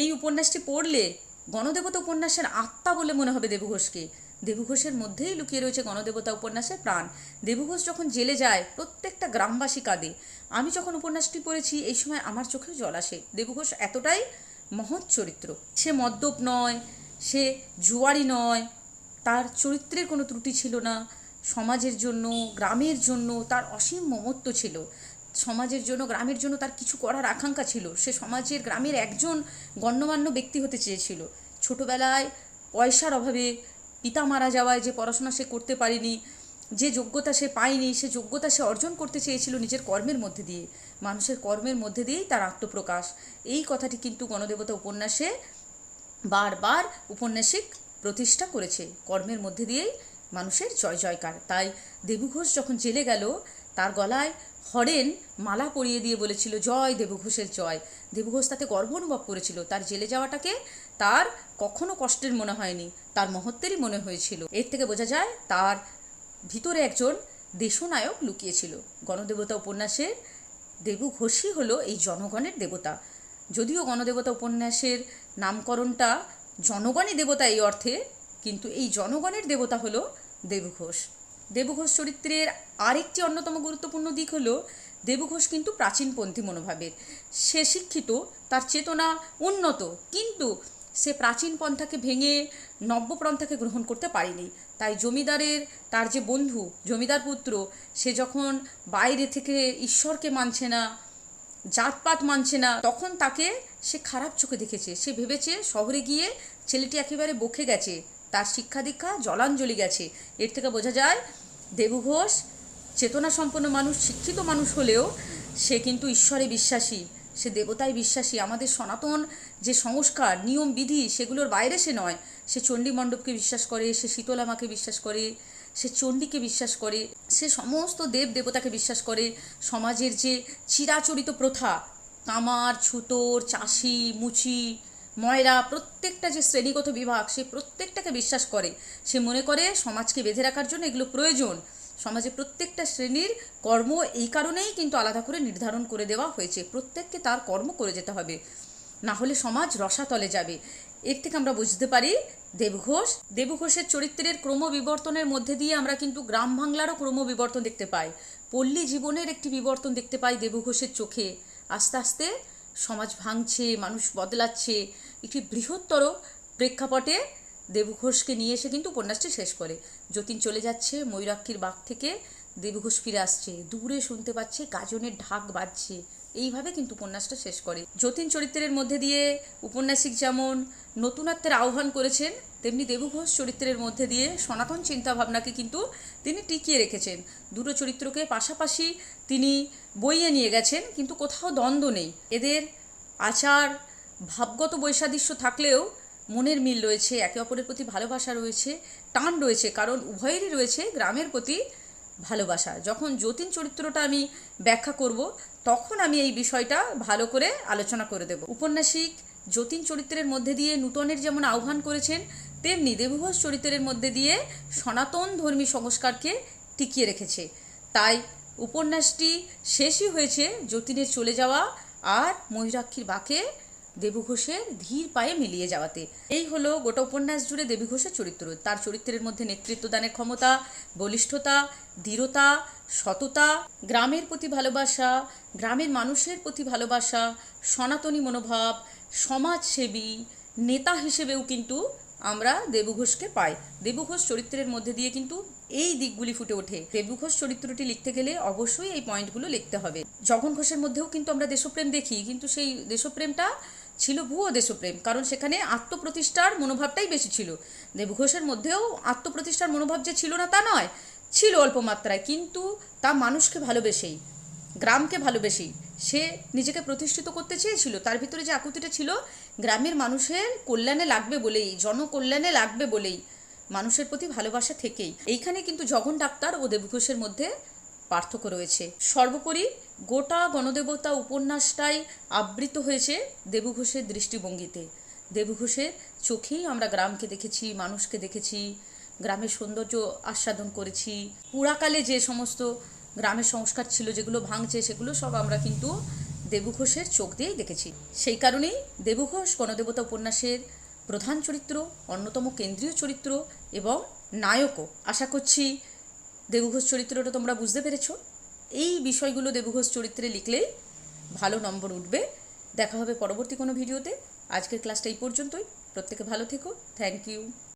এই উপন্যাসটি পড়লে গণদেবতা উপন্যাসের আত্মা বলে মনে হবে দেবঘোষকে। দেবঘোষের মধ্যেই লুকিয়ে রয়েছে গণদেবতা উপন্যাসের প্রাণ। দেবঘোষ যখন জেলে যায়, প্রত্যেকটা গ্রামবাসী কাঁদে। আমি যখন উপন্যাসটি পড়েছি, এই সময় আমার চোখেও জল আসে। দেবঘোষ এতটাই মহৎ চরিত্র। সে মদ্যপ নয়, সে জুয়ারি নয়, তার চরিত্রের কোনো ত্রুটি ছিল না। সমাজের জন্য, গ্রামের জন্য তার অসীম মমত্ব ছিল। সমাজের জন্য, গ্রামের জন্য তার কিছু করার আকাঙ্ক্ষা ছিল। সে সমাজের গ্রামের একজন গণ্যমান্য ব্যক্তি হতে চেয়েছিল। ছোটবেলায় পয়সার অভাবে পিতা মারা যাওয়ায় যে পড়াশোনা সে করতে পারেনি, যে যোগ্যতা সে পায়নি, সে যোগ্যতা সে অর্জন করতে চেয়েছিল নিজের কর্মের মধ্যে দিয়ে। মানুষের কর্মের মধ্যে দিয়েই তার আত্মপ্রকাশ। এই কথাটি কিন্তু গণদেবতা উপন্যাসে বারবার উপন্যাসিক প্রতিষ্ঠা করেছে। কর্মের মধ্যে দিয়েই মানুষের জয় জয়কার তাই দেবুঘোষ যখন জেলে গেল, তার গলায় হরেন মালা পরিয়ে দিয়ে বলেছিল, জয় দেবঘোষের জয়। দেবঘোষ তাতে গর্ব অনুভব করেছিল। তার জেলে যাওয়াটাকে তার কখনো কষ্টের মনে হয়নি, তার মহত্বেরই মনে হয়েছিল। এর থেকে বোঝা যায়, তার ভিতরে একজন দেশনায়ক লুকিয়েছিল। গণদেবতা উপন্যাসের দেবু ঘোষই হলো এই জনগণের দেবতা। যদিও গণদেবতা উপন্যাসের নামকরণটা জনগণই দেবতা এই অর্থে, কিন্তু এই জনগণের দেবতা হলো দেবঘোষ। দেবঘোষ চরিত্রের আরেকটি অন্যতম গুরুত্বপূর্ণ দিক হলো, দেবঘোষ কিন্তু প্রাচীনপন্থী মনোভাবের। সে শিক্ষিত, তার চেতনা উন্নত, কিন্তু সে প্রাচীন পন্থাকে ভেঙে নব্যপন্থাকে গ্রহণ করতে পারেনি। তাই জমিদারের, তার যে বন্ধু, জমিদার পুত্র, সে যখন বাইরে থেকে ঈশ্বরকে মানছে না, জাতপাত মানছে না, তখন তাকে সে খারাপ চোখে দেখেছে। সে ভেবেছে শহরে গিয়ে ছেলেটি একেবারে বকে গেছে। তার শিক্ষা দীক্ষা, জলাঞ্জলি গেছে। এর থেকে বোঝা যায়, দেবু ঘোষ চেতনা সম্পন্ন মানুষ, শিক্ষিত মানুষ হলেও সে কিন্তু ঈশ্বরে বিশ্বাসী। সে দেবতায় বিশ্বাসী। আমাদের সনাতন যে সংস্কার, নিয়ম, বিধি, সেগুলোর বাইরে সে নয়। সে চণ্ডী মণ্ডপকে বিশ্বাস করে, সে শীতলা মাকে বিশ্বাস করে, সে চণ্ডীকে বিশ্বাস করে, সে সমস্ত দেব দেবতাকে বিশ্বাস করে। সমাজের যে চিরাচরিত প্রথা কামার ছুতোর, চাষি, মুচি ময়রা, প্রত্যেকটা যে শ্রেণীগত বিভাগ, সে প্রত্যেকটাকে বিশ্বাস করে। সে মনে করে সমাজকে বেঁধে রাখার জন্য এগুলো প্রয়োজন। সমাজে প্রত্যেকটা শ্রেণির কর্ম এই কারণেই কিন্তু আলাদা করে নির্ধারণ করে দেওয়া হয়েছে। প্রত্যেককে তার কর্ম করে যেতে হবে। না হলে সমাজ রসাতলে যাবে। এর থেকে আমরা বুঝতে পারি, দেবঘোষ, দেবঘোষের চরিত্রের ক্রমবিবর্তনের মধ্যে দিয়ে আমরা কিন্তু গ্রাম বাংলারও ক্রমবিবর্তন দেখতে পাই। পল্লী জীবনের একটি বিবর্তন দেখতে পাই দেবঘোষের চোখে। আস্তে আস্তে সমাজ ভাঙছে, মানুষ বদলাচ্ছে। একটি বৃহত্তর প্রেক্ষাপটে দেবঘোষকে নিয়ে এসে কিন্তু উপন্যাসটি শেষ করে। যতীন চলে যাচ্ছে, ময়ূরাক্ষীর বাঘ থেকে দেবঘোষ ফিরে আসছে। দূরে শুনতে পাচ্ছে, গাজনের ঢাক বাজছে। এইভাবে কিন্তু উপন্যাসটা শেষ করে। যতীন চরিত্রের মধ্যে দিয়ে উপন্যাসিক যেমন নতুনত্বের আহ্বান করেছেন, তেমনি দেবঘোষ চরিত্রের মধ্যে দিয়ে সনাতন চিন্তাভাবনাকে কিন্তু তিনি টিকিয়ে রেখেছেন। দুটো চরিত্রকে পাশাপাশি তিনি বইয়ে নিয়ে গেছেন, কিন্তু কোথাও দ্বন্দ্ব নেই। এদের আচার ভাবগত বৈসাদৃশ্য থাকলেও মনের মিল রয়েছে, একে অপরের প্রতি ভালোবাসা রয়েছে, টান রয়েছে, কারণ উভয়েরই রয়েছে গ্রামের প্রতি ভালোবাসা। যখন যতীন চরিত্রটা আমি ব্যাখ্যা করব, তখন আমি এই বিষয়টা ভালো করে আলোচনা করে দেব। উপন্যাসিক যতীন চরিত্রের মধ্যে দিয়ে নূতনের যেমন আহ্বান করেছেন, তেমনি দেবঘোষ চরিত্রের মধ্যে দিয়ে সনাতন ধর্মী সংস্কারকে টিকিয়ে রেখেছে। তাই উপন্যাসটি শেষই হয়েছে যতীনের চলে যাওয়া আর ময়ূরাক্ষীর বাঁকে দেবঘোষের ধীর পায়ে মিলিয়ে যাওয়াতে। এই হলো গোটা উপন্যাস জুড়ে দেবীঘোষের চরিত্র। তার চরিত্রের মধ্যে নেতৃত্বদানের ক্ষমতা, বলিষ্ঠতা দৃঢ়তা সততা, গ্রামের প্রতি ভালোবাসা, গ্রামের মানুষের প্রতি ভালোবাসা, সনাতনী মনোভাব, সমাজসেবী, নেতা হিসেবেও কিন্তু আমরা দেবঘোষকে পাই। দেবঘোষ চরিত্রের মধ্যে দিয়ে কিন্তু এই দিকগুলি ফুটে ওঠে। দেবঘোষ চরিত্রটি লিখতে গেলে অবশ্যই এই পয়েন্টগুলো লিখতে হবে। জগন ঘোষের মধ্যেও কিন্তু আমরা দেশপ্রেম দেখি, কিন্তু সেই দেশপ্রেমটা ছিল ভুয়ো দেশপ্রেম, কারণ সেখানে আত্মপ্রতিষ্ঠার মনোভাবটাই বেশি ছিল। দেবঘোষের মধ্যেও আত্মপ্রতিষ্ঠার মনোভাব যে ছিল না তা নয়, ছিল অল্প মাত্রায়, কিন্তু তা মানুষকে ভালোবেসেই, গ্রামকে ভালোবেসেই, সে নিজেকে প্রতিষ্ঠিত করতে চেয়েছিল। তার ভিতরে যে আকুতিটা ছিল, গ্রামের মানুষের কল্যাণে লাগবে বলেই, জনকল্যাণে লাগবে বলেই মানুষের প্রতি ভালোবাসা থেকেই। এইখানে কিন্তু জগন ডাক্তার ও দেবঘোষের মধ্যে পার্থক্য রয়েছে। সর্বোপরি গোটা গণদেবতা উপন্যাসটাই আবৃত হয়েছে দেবঘোষের দৃষ্টিভঙ্গিতে। দেবঘোষের চোখেই আমরা গ্রামকে দেখেছি, মানুষকে দেখেছি, গ্রামের সৌন্দর্য আস্বাদন করেছি। পুরাকালে যে সমস্ত গ্রামের সংস্কার ছিল, যেগুলো ভাঙছে সেগুলো সব আমরা কিন্তু দেবু ঘোষের চোখ দিয়েই দেখেছি। সেই কারণেই দেবু ঘোষ গণদেবতা উপন্যাসের প্রধান চরিত্র, অন্যতম কেন্দ্রীয় চরিত্র এবং নায়কও। আশা করছি দেবুঘোষ চরিত্রটা তোমরা বুঝতে পেরেছ। এই বিষয়গুলো দেবঘোষ চরিত্রে লিখলেই ভালো নম্বর উঠবে। দেখা হবে পরবর্তী কোনো ভিডিওতে। আজকের ক্লাসটা এই পর্যন্তই। প্রত্যেকে ভালো থেকো। Thank you